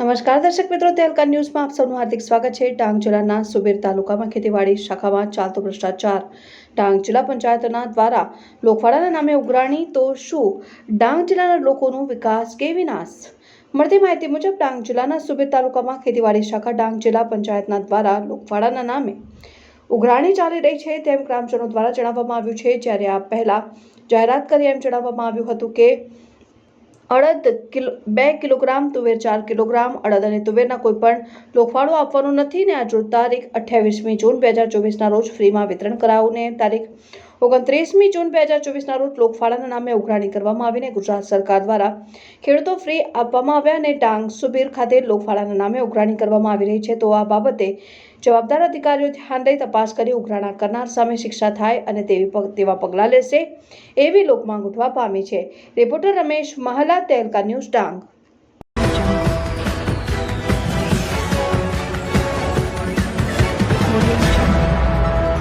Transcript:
નમસ્કાર દર્શક મિત્રો તેલકા ન્યૂઝમાં આપ સૌનું હાર્દિક સ્વાગત છે. ડાંગ જિલ્લાના સુબેર તાલુકામાં ખેતીવાડી શાખામાં ચાલતો ભ્રષ્ટાચાર. ડાંગ જિલ્લા પંચાયતના દ્વારા લોકવાડાના નામે ઉઘરાણી, તો શું ડાંગ જિલ્લાના લોકોનો વિકાસ કે વિનાશ? મળતી માહિતી મુજબ, ડાંગ જિલ્લાના સુબેર તાલુકામાં ખેતીવાડી શાખા ડાંગ જિલ્લા પંચાયતના દ્વારા લોકવાડાના નામે ઉઘરાણી ચાલી રહી છે તેમ ગ્રામજનો દ્વારા જણાવવામાં આવ્યું છે. જ્યારે આ પહેલાં જાહેરાત કરી એમ જણાવવામાં આવ્યું હતું કે અડદ કિલો, બે કિલોગ્રામ તુવેર, ચાર કિલોગ્રામ અડદ અને તુવેરના કોઈ પણ લોકફાળો આપવાનો નથી ને આ જો તારીખ અઠ્યાવીસમી જૂન બે હજાર ચોવીસના રોજ ફ્રીમાં વિતરણ કરાવું ને તારીખ ઓગણત્રીસમી જૂન બે હજાર ચોવીસના રોજ લોકફાળાના નામે ઉઘરાણી કરવામાં આવીને ગુજરાત સરકાર દ્વારા ખેડૂતો ફ્રી આપવામાં આવ્યા અને ડાંગ સુબીર ખાતે લોકફાળાના નામે ઉઘરાણી કરવામાં આવી રહી છે. તો આ બાબતે જવાબદાર અધિકારીઓ ધ્યાન દઈ તપાસ કરી ઉઘરાણા કરનાર સામે શિક્ષા થાય અને તેવી તેવા પગલાં લેશે એવી લોકમાંગ ઉઠવા પામી છે. Reporter Ramesh Mahala તેલકા news, Dang.